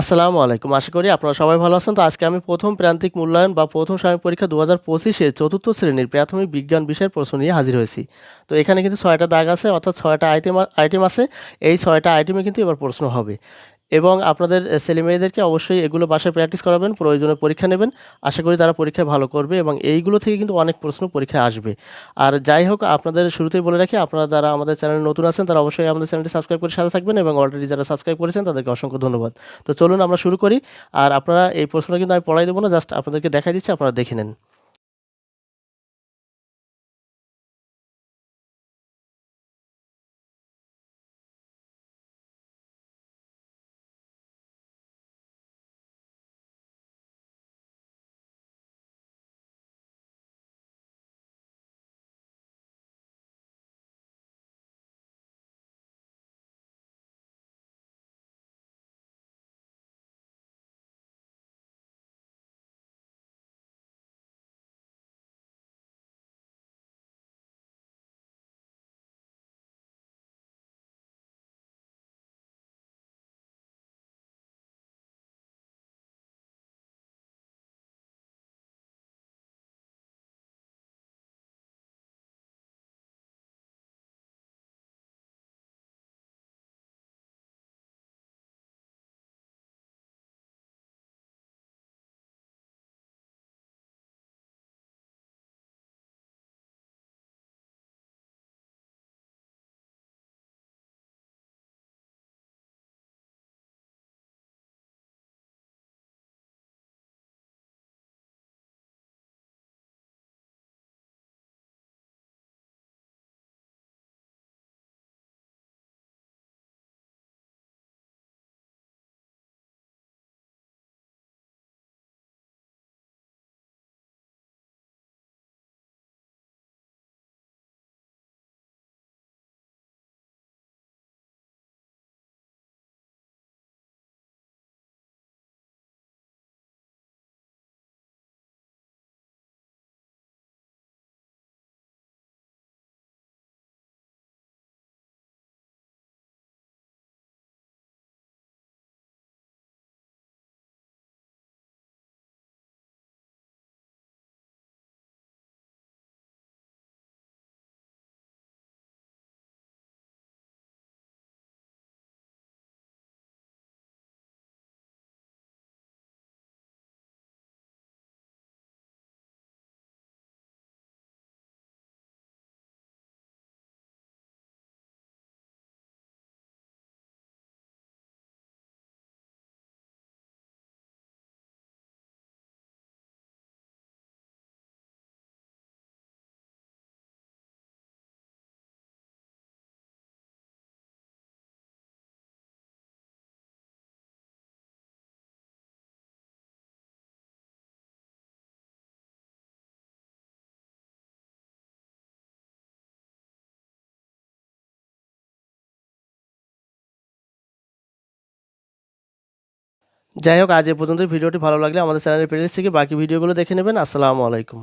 আসসালামু আলাইকুম। আশা করি আপনারা সবাই ভালো আছেন। তো আজকে আমি প্রথম প্রান্তিক মূল্যায়ন বা প্রথম সাময়িক পরীক্ষা দু হাজার পঁচিশে চতুর্থ শ্রেণির প্রাথমিক বিজ্ঞান বিষয়ের প্রশ্ন নিয়ে হাজির হয়েছি। তো এখানে কিন্তু ছয়টা দাগ আছে, অর্থাৎ ছয়টা আইটেম আইটেম আছে। এই ছয়টা আইটেমে কিন্তু এবার প্রশ্ন হবে। এবং আপনাদের ছেলেমেয়েদেরকে অবশ্যই এগুলো বাসায় প্র্যাকটিস করাবেন প্রয়োজনে পরীক্ষা নেবেন। আশা করি তারা পরীক্ষায় ভালো করবে এবং এইগুলো থেকে কিন্তু অনেক প্রশ্ন পরীক্ষায় আসবে। আর যাই হোক, আপনাদের শুরুতেই বলে রাখি, আপনারা যারা আমাদের চ্যানেলে নতুন আছেন, তারা অবশ্যই আমাদের চ্যানেলটি সাবস্ক্রাইব করে সাথে থাকবেন এবং অলরেডি যারা সাবস্ক্রাইব করেছেন, তাদেরকে অসংখ্য ধন্যবাদ। তো চলুন আমরা শুরু করি, আর আপনারা এই প্রশ্নটা কিন্তু আমি পড়াই দেবো না জাস্ট আপনাদেরকে দেখাই দিচ্ছি, আপনারা দেখে নেন। যাই হোক, আজ এ পর্যন্ত ভিডিওটি ভালো লাগলে আমাদের চ্যানেলের প্লেলিস্ট থেকে বাকি ভিডিওগুলো দেখে নেবেন। আসসালামু আলাইকুম।